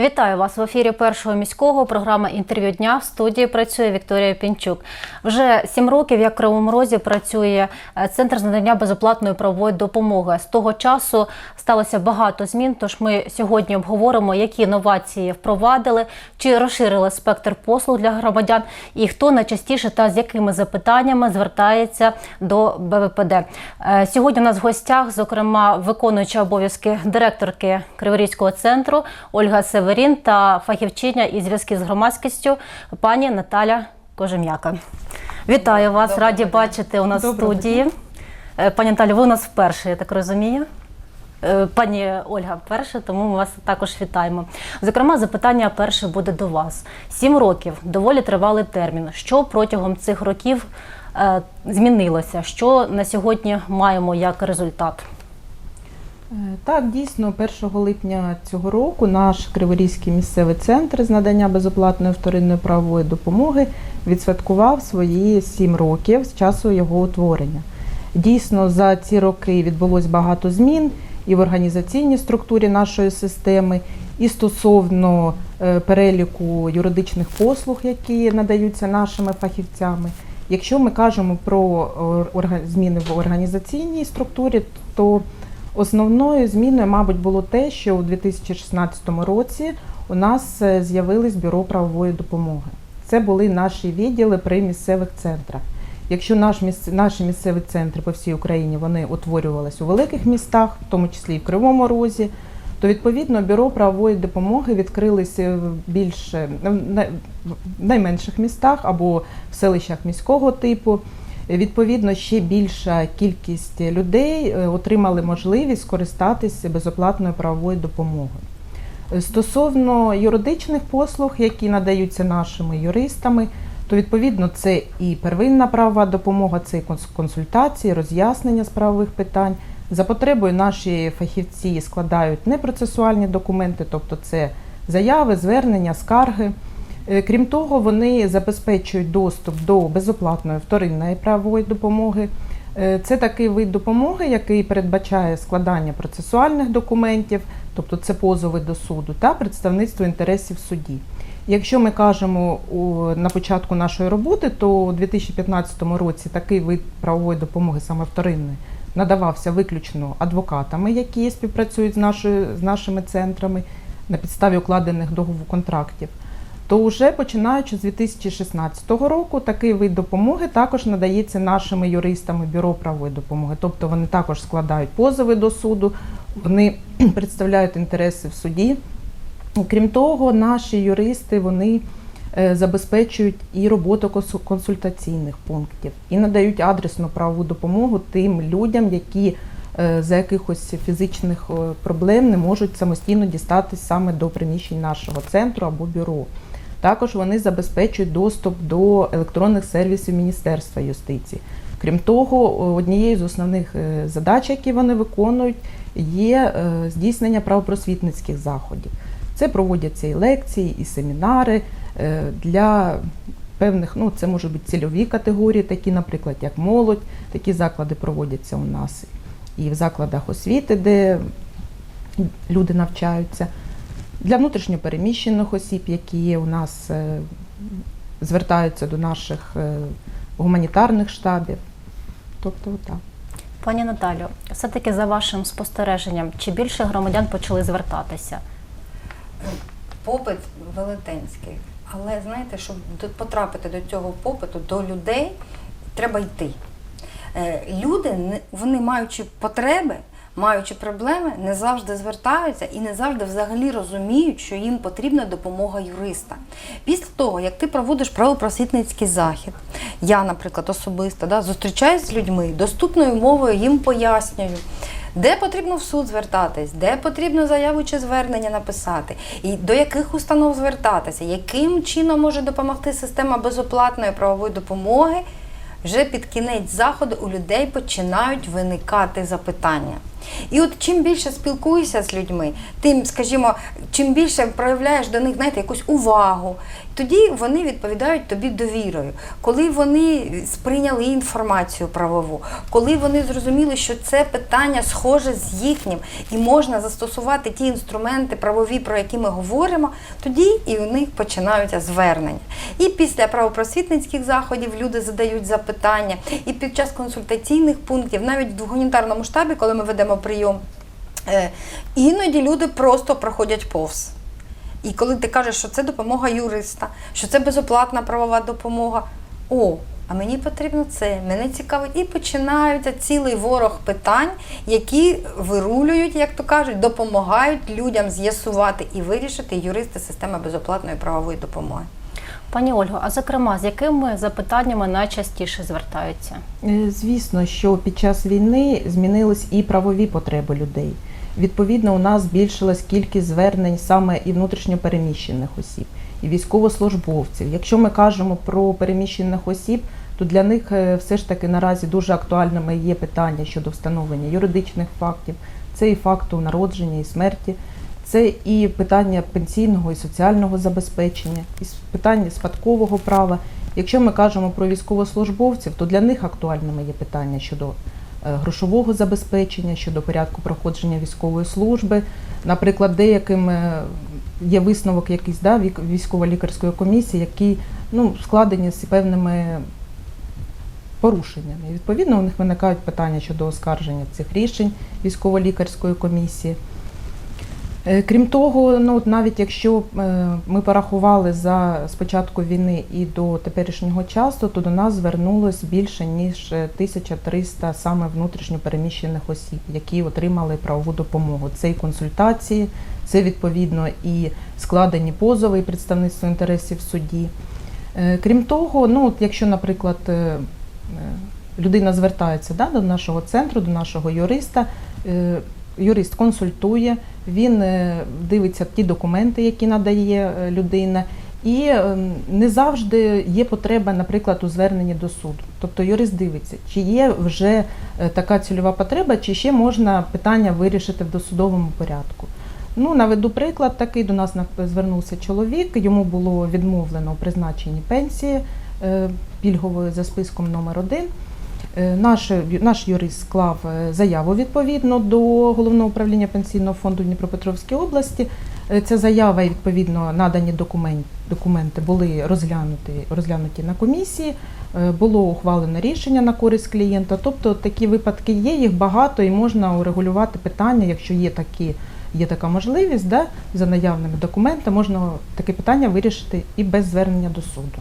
Вітаю вас в ефірі першого міського. Програма інтерв'ю дня в студії працює Вікторія Пінчук. Вже сім років, як в Кривому Розі працює е, центр з надання безоплатної правової допомоги. З того часу сталося багато змін. Тож ми сьогодні обговоримо, які новації впровадили, чи розширили спектр послуг для громадян, і хто найчастіше та з якими запитаннями звертається до БВПД. Е, Сьогодні у нас в гостях, зокрема, виконуюча обов'язки директорки Криворізького центру Ольга Северін та фахівчиня із зв'язків з громадськістю пані Наталя Кожем'яка. Вітаю вас, Доброго раді дня. бачити у нас в Доброго студії. Е, Пані Наталі, ви у нас вперше, я так розумію. Е, Пані Ольга, вперше, тому ми вас також вітаємо. Зокрема, запитання перше буде до вас. Сім років доволі тривалий термін. Що протягом цих років е, змінилося? Що на сьогодні маємо як результат? Е, Так, дійсно, 1 липня цього року наш Криворізький місцевий центр з надання безоплатної вторинної правової допомоги відсвяткував свої 7 років з часу його утворення. Дійсно, за ці роки відбулось багато змін і в організаційній структурі нашої системи, і стосовно е, переліку юридичних послуг, які надаються нашими фахівцями. Якщо ми кажемо про е, зміни в організаційній структурі, то Основною зміною, мабуть, було те, що у 2016 році у нас е, з'явилось бюро правової допомоги. Це були наші відділи при місцевих центрах. Якщо наш місце, наші місцеві центри по всій Україні вони утворювалися у великих містах, в тому числі і в Кривому Розі, то відповідно бюро правової допомоги відкрилися в більш е, в найменших містах або в селищах міського типу. Відповідно, ще більша кількість людей е, отримали можливість скористатися безоплатною правовою допомогою. Е, Стосовно юридичних послуг, які надаються нашими юристами, то відповідно це і первинна правова допомога, це і консультації, роз'яснення з правових питань. За потребою наші фахівці складають непроцесуальні документи, тобто це заяви, звернення, скарги. Е, Крім того, вони забезпечують доступ до безоплатної вторинної правової допомоги. Е, Це такий вид допомоги, який передбачає складання процесуальних документів, тобто це позови до суду, та представництво інтересів в суді. Якщо ми кажемо на початку нашої роботи, то у 2015 році такий вид правової допомоги, саме вторинної, надавався виключно адвокатами, які співпрацюють з, нашою, з нашими центрами на підставі укладених договорів контрактів то вже починаючи з 2016 року такий вид допомоги також надається нашими юристами бюро правової допомоги. Тобто вони також складають позови до суду, вони представляють інтереси в суді. Крім того, наші юристи вони е, забезпечують і роботу консультаційних пунктів, і надають адресну правову допомогу тим людям, які е, за якихось фізичних е, проблем не можуть самостійно дістатись саме до приміщень нашого центру або бюро. Також вони забезпечують доступ до електронних сервісів Міністерства юстиції. Крім того, однією з основних е, задач, які вони виконують, є е, здійснення правопросвітницьких заходів. Це проводяться і лекції, і семінари е, для певних, ну це можуть бути цільові категорії, такі, наприклад, як молодь. Такі заклади проводяться у нас і в закладах освіти, де люди навчаються. Для внутрішньопереміщених осіб, які у нас е, звертаються до наших е, гуманітарних штабів. Тобто так. Пані Наталю, все-таки за вашим спостереженням, чи більше громадян почали звертатися? попит велетенський. Але знаєте, щоб потрапити до цього попиту, до людей, треба йти. Е, Люди, вони маючи потреби, маючи проблеми, не завжди звертаються і не завжди взагалі розуміють, що їм потрібна допомога юриста. Після того, як ти проводиш правопросвітницький захід, я, наприклад, особисто да, зустрічаюсь з людьми, доступною мовою їм пояснюю. Де потрібно в суд звертатись, де потрібно заяву чи звернення написати, і до яких установ звертатися, яким чином може допомогти система безоплатної правової допомоги, вже під кінець заходу у людей починають виникати запитання. І от чим більше спілкуєшся з людьми, тим, скажімо, чим більше проявляєш до них, знаєте, якусь увагу, тоді вони відповідають тобі довірою. Коли вони сприйняли інформацію правову, коли вони зрозуміли, що це питання схоже з їхнім, і можна застосувати ті інструменти правові, про які ми говоримо, тоді і у них починаються звернення. І після правопросвітницьких заходів люди задають запитання, і під час консультаційних пунктів, навіть в гуманітарному штабі, коли ми ведемо прийом, е, іноді люди просто проходять повз. І коли ти кажеш, що це допомога юриста, що це безоплатна правова допомога, о, а мені потрібно це, мене цікавить. І починаються цілий ворог питань, які вирулюють, як то кажуть, допомагають людям з'ясувати і вирішити юристи системи безоплатної правової допомоги. Пані Ольго, а зокрема, з якими запитаннями найчастіше звертаються? Е, Звісно, що під час війни змінились і правові потреби людей. Відповідно, у нас збільшилась кількість звернень саме і внутрішньопереміщених осіб, і військовослужбовців. Якщо ми кажемо про переміщених осіб, то для них е, все ж таки наразі дуже актуальними є питання щодо встановлення юридичних фактів, це і факту народження і смерті, це і питання пенсійного і соціального забезпечення, і питання спадкового права. Якщо ми кажемо про військовослужбовців, то для них актуальними є питання щодо е, грошового забезпечення, щодо порядку проходження військової служби. Наприклад, деяким е, є висновок якийсь да, військово-лікарської комісії, які ну, складені з певними порушеннями. І відповідно у них виникають питання щодо оскарження цих рішень військово-лікарської комісії. Е, Крім того, ну навіть якщо е, ми порахували за спочатку війни і до теперішнього часу, то до нас звернулось більше ніж е, 1300 саме внутрішньо переміщених осіб, які отримали правову допомогу. Це і консультації, це відповідно і складені позови і представництво інтересів в суді. Е, Крім того, ну якщо, наприклад, е, е, людина звертається да, до нашого центру, до нашого юриста, е, юрист консультує, він е, дивиться ті документи, які надає е, людина. І е, не завжди є потреба, наприклад, у зверненні до суду. Тобто юрист дивиться, чи є вже е, така цільова потреба, чи ще можна питання вирішити в досудовому порядку. Ну, наведу приклад такий. До нас на- звернувся чоловік, йому було відмовлено у призначенні пенсії пільгової за списком номер 1 Е, Наш, наш юрист склав е, заяву відповідно до головного управління пенсійного фонду Дніпропетровській області. Е, Ця заява і відповідно надані документ, документи були розглянуті, розглянуті на комісії. Е, Було ухвалено рішення на користь клієнта. Тобто такі випадки є, їх багато і можна урегулювати питання, якщо є такі. Є така можливість, да, за наявними документами можна таке питання вирішити і без звернення до суду.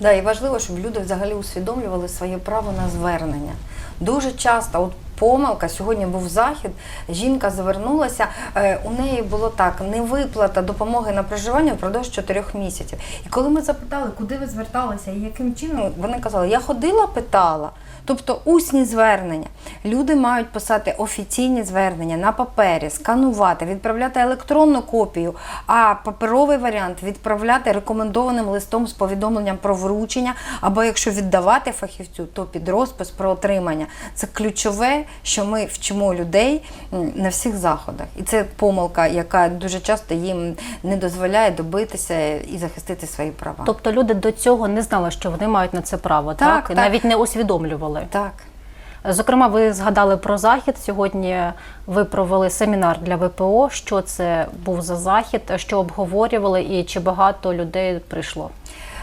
Да, і важливо, щоб люди взагалі усвідомлювали своє право на звернення. Дуже часто, от помилка, сьогодні був захід, жінка звернулася, е, у неї було так, невиплата допомоги на проживання впродовж чотирьох місяців. І коли ми запитали, куди ви зверталися і яким чином, вони казали, я ходила, питала. Тобто усні звернення. Люди мають писати офіційні звернення на папері, сканувати, відправляти електронну копію, а паперовий варіант відправляти рекомендованим листом з повідомленням про вручення, або якщо віддавати фахівцю, то під розпис про отримання. Це ключове, що ми вчимо людей на всіх заходах. І це помилка, яка дуже часто їм не дозволяє добитися і захистити свої права. Тобто люди до цього не знали, що вони мають на це право, так? Так, так. навіть не усвідомлювали. Так. Зокрема, ви згадали про захід. Сьогодні ви провели семінар для ВПО. Що це був за захід, що обговорювали, і чи багато людей прийшло?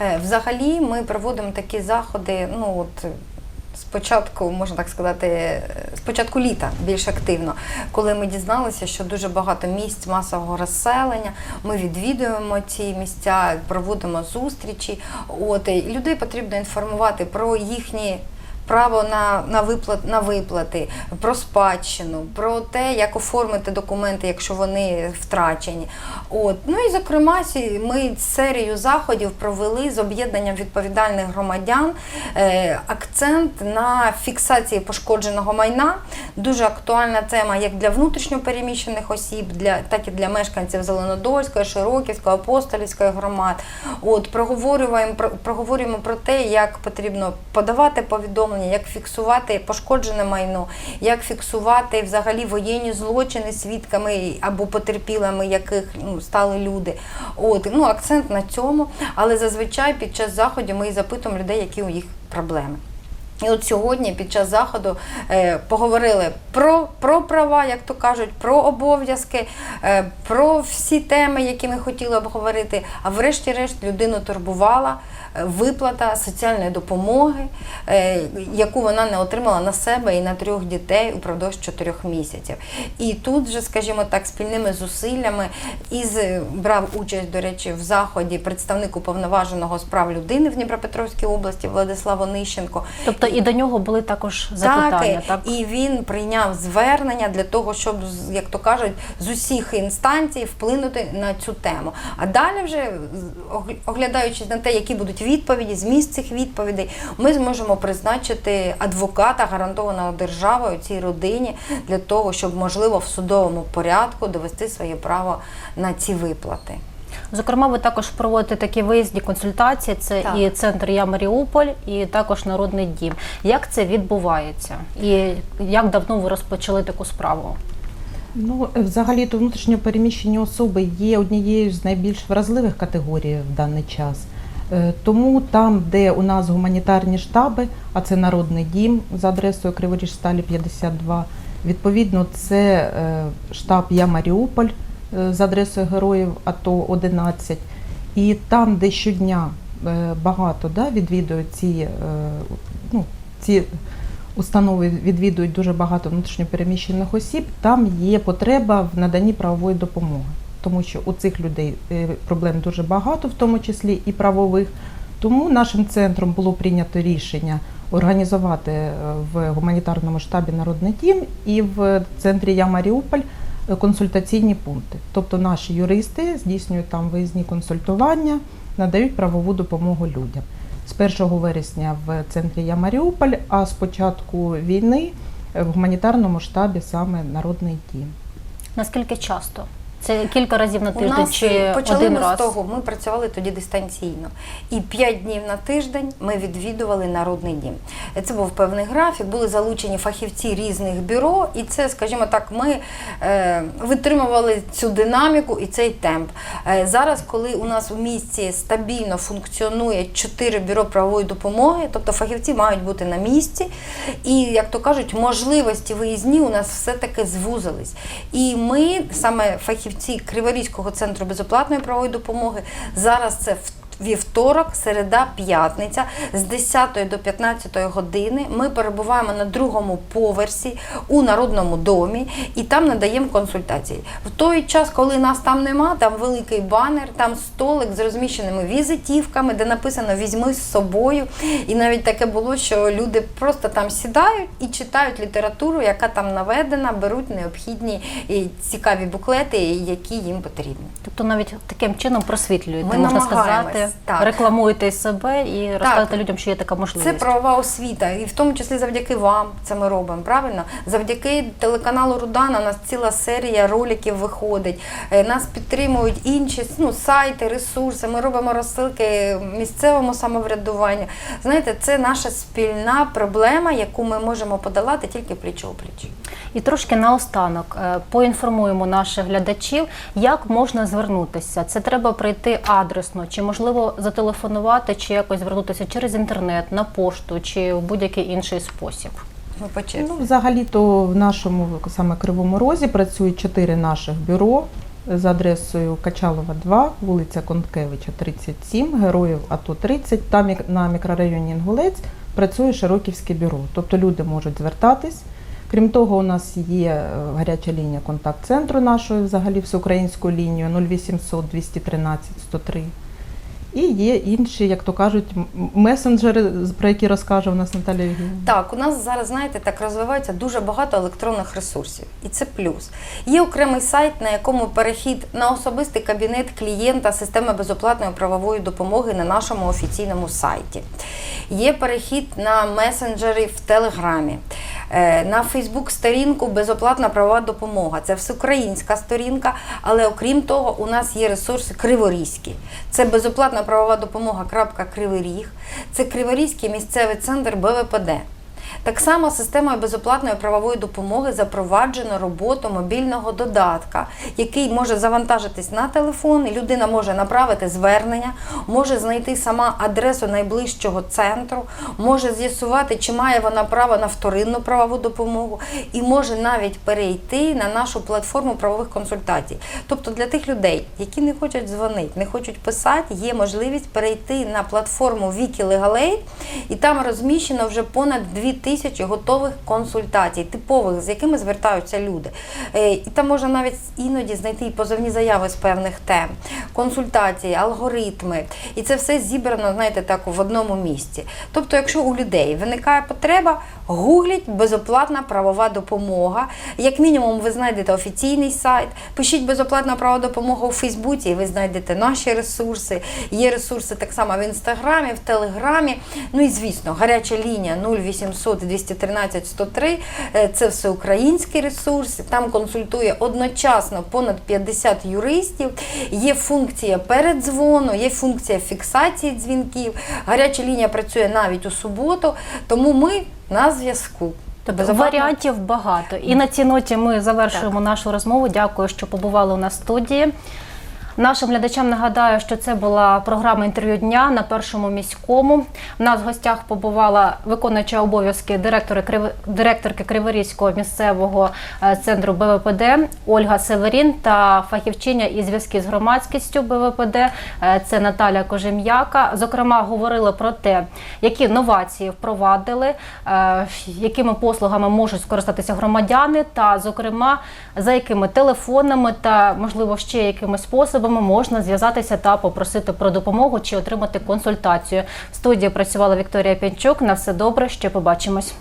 Е, Взагалі ми проводимо такі заходи, ну от. Спочатку, можна так сказати, спочатку літа більш активно, коли ми дізналися, що дуже багато місць масового розселення, ми відвідуємо ці місця, проводимо зустрічі. От і людей потрібно інформувати про їхні право на, на, виплат, на виплати, про спадщину, про те, як оформити документи, якщо вони втрачені. От. Ну і зокрема, ми серію заходів провели з об'єднанням відповідальних громадян. Е, акцент на фіксації пошкодженого майна. Дуже актуальна тема як для внутрішньопереміщених осіб, для, так і для мешканців Зеленодольської, Широківської, Апостолівської громад. От, проговорюємо, про, проговорюємо про те, як потрібно подавати повідомлення повідомлення, як фіксувати пошкоджене майно, як фіксувати взагалі воєнні злочини свідками або потерпілими, яких ну, стали люди. От ну акцент на цьому. Але зазвичай під час заходів ми і запитуємо людей, які у їх проблеми. І от сьогодні під час заходу е, поговорили про, про права, як то кажуть, про обов'язки, е, про всі теми, які ми хотіли обговорити. А врешті-решт людину турбувала виплата соціальної допомоги, е, яку вона не отримала на себе і на трьох дітей упродовж чотирьох місяців. І тут же, скажімо так, спільними зусиллями із брав участь, до речі, в заході представник уповноваженого з прав людини в Дніпропетровській області Владислав Онищенко. Тобто і до нього були також запитання, так? і він прийняв звернення для того, щоб, як то кажуть, з усіх інстанцій вплинути на цю тему. А далі, вже оглядаючись на те, які будуть відповіді, зміст цих відповідей, ми зможемо призначити адвоката, гарантованого державою цій родині, для того, щоб можливо в судовому порядку довести своє право на ці виплати. Зокрема, ви також проводите такі виїзді консультації. Це Так. і центр Я Маріуполь, і також Народний дім. Як це відбувається? І як давно ви розпочали таку справу? Ну, е, взагалі-то внутрішньо переміщені особи є однією з найбільш вразливих категорій в даний час. Е, Тому там, де у нас гуманітарні штаби, а це Народний дім за адресою Криворіжсталі 52, відповідно, це е, штаб Я Маріуполь е, за адресою Героїв АТО 11. І там, де щодня багато да, відвідують ці, ну, ці установи відвідують дуже багато внутрішньопереміщених осіб, там є потреба в наданні правової допомоги. Тому що у цих людей е, проблем дуже багато, в тому числі і правових. Тому нашим центром було прийнято рішення організувати е, в гуманітарному штабі Народний дім і в центрі Я Маріуполь консультаційні пункти. Тобто наші юристи здійснюють там виїзні консультування, надають правову допомогу людям. З 1 вересня в центрі Я Маріуполь, а з початку війни в гуманітарному штабі саме Народний дім. Наскільки часто? Це кілька разів на У нас чи почали один ми раз? з того, ми працювали тоді дистанційно. І п'ять днів на тиждень ми відвідували народний дім. Це був певний графік, були залучені фахівці різних бюро, і це, скажімо так, ми е, витримували цю динаміку і цей темп. Е, зараз, коли у нас у місті стабільно функціонує чотири бюро правової допомоги, тобто фахівці мають бути на місці, і як то кажуть, можливості виїзні у нас все-таки звузились. І ми, саме фахівці Криворізького центру безоплатної правової допомоги, зараз це в Вівторок, середа, п'ятниця з 10 до 15 години ми перебуваємо на другому поверсі у народному домі і там надаємо консультації. В той час, коли нас там нема, там великий банер, там столик з розміщеними візитівками, де написано Візьми з собою. І навіть таке було, що люди просто там сідають і читають літературу, яка там наведена, беруть необхідні і цікаві буклети, які їм потрібні. Тобто навіть таким чином просвітлюєте, можна намагаємось, так. рекламуєте себе і розказуєте людям, що є така можливість. Це правова освіта, і в тому числі завдяки вам це ми робимо. Правильно, завдяки телеканалу Рудана у нас ціла серія роликів виходить. Е, Нас підтримують інші ну, сайти, ресурси. Ми робимо розсилки місцевому самоврядуванню. Знаєте, це наша спільна проблема, яку ми можемо подолати тільки пліч опліч. І трошки наостанок е, поінформуємо наших глядачів, як можна звернутися. Це треба прийти адресно, чи можливо зателефонувати, чи якось звернутися через інтернет, на пошту, чи в будь-який інший спосіб. Ну, взагалі-то в нашому саме Кривому Розі працюють чотири наших бюро за адресою Качалова 2, вулиця Конткевича, 37, Героїв АТО 30. Там на мікрорайоні Інгулець працює Широківське бюро. Тобто люди можуть звертатись. Крім того, у нас є е, гаряча лінія контакт-центру нашої, взагалі всеукраїнською лінією 0800 213 103. І є інші, як то кажуть, месенджери, про які розкаже у нас Наталія Євгенівна. Так, у нас зараз, знаєте, так розвивається дуже багато електронних ресурсів, і це плюс. Є окремий сайт, на якому перехід на особистий кабінет клієнта системи безоплатної правової допомоги на нашому офіційному сайті. Є перехід на месенджери в Телеграмі. Е, На Фейсбук-сторінку безоплатна правова допомога. Це всеукраїнська сторінка, але окрім того, у нас є ресурси криворізькі. Це безоплатна правова допомога. Кривий Ріг. Це Криворізький місцевий центр БВПД. Так само системою безоплатної правової допомоги запроваджено роботу мобільного додатка, який може завантажитись на телефон, людина може направити звернення, може знайти сама адресу найближчого центру, може з'ясувати, чи має вона право на вторинну правову допомогу, і може навіть перейти на нашу платформу правових консультацій. Тобто для тих людей, які не хочуть дзвонити, не хочуть писати, є можливість перейти на платформу Legal і там розміщено вже понад 2 тисячі готових консультацій, типових, з якими звертаються люди. Е, І там можна навіть іноді знайти і позовні заяви з певних тем, консультації, алгоритми. І це все зібрано, знаєте, так в одному місці. Тобто, якщо у людей виникає потреба, гугліть безоплатна правова допомога. Як мінімум, ви знайдете офіційний сайт, пишіть безоплатна правова допомога у Фейсбуці, і ви знайдете наші ресурси. Є ресурси так само в інстаграмі, в телеграмі. Ну і звісно, гаряча лінія 0800 213 103 е, це всеукраїнський ресурс. Там консультує одночасно понад 50 юристів. Є функція передзвону, є функція фіксації дзвінків. Гаряча лінія працює навіть у суботу, тому ми на зв'язку. Тобто Безоплатно- варіантів багато. І на цій ноті ми завершуємо нашу розмову. Дякую, що побували у нас в студії. Нашим глядачам нагадаю, що це була програма інтерв'ю дня на першому міському. У нас в гостях побувала виконуюча обов'язки директорки Криворізького місцевого е, центру БВПД Ольга Северін та фахівчиня із зв'язки з громадськістю БВПД. е, Це Наталя Кожем'яка. Зокрема, говорили про те, які новації впровадили, е, якими послугами можуть скористатися громадяни, та зокрема за якими телефонами та можливо ще якими способами можна зв'язатися та попросити про допомогу чи отримати консультацію. В студії працювала Вікторія Пінчук. На все добре, ще побачимось.